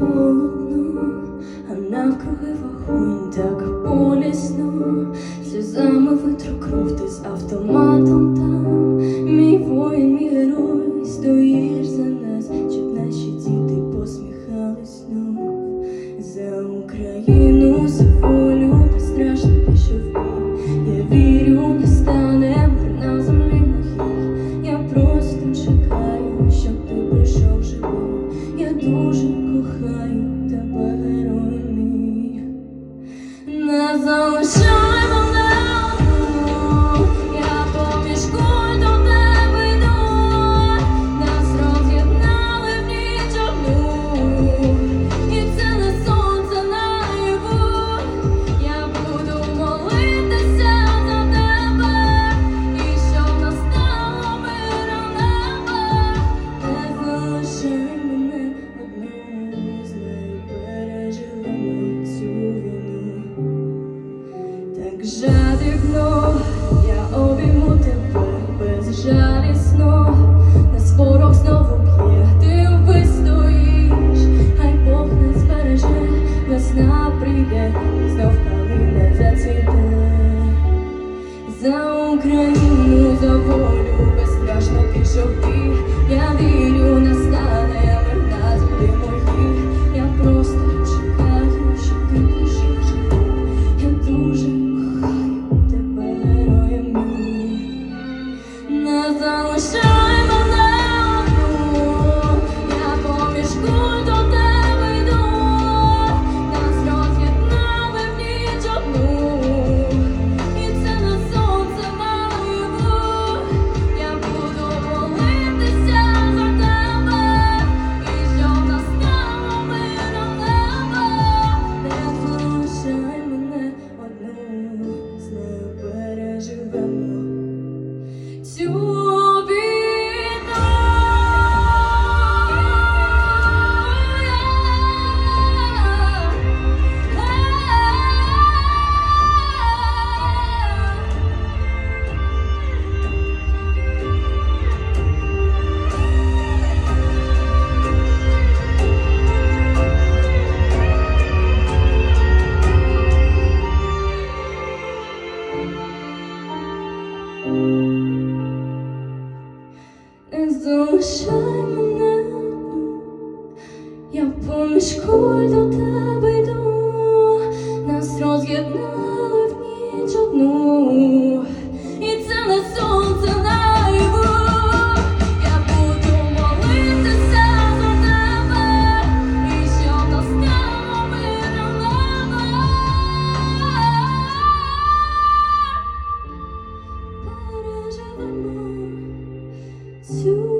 холодно, а накруги вогонь так болісно, сльозами витру кров ти з автоматом там. 总是 Як жадібно я обійму тебе безжалісно, нас ворог знову б'є, ти вистоїш, хай Бог не збереже, весна прийде, знов калина зацвіте за Україну за волю. so Не залишай мене, я поміж куль до тебе йду, нас роз'єднали в ніч одну. the moon to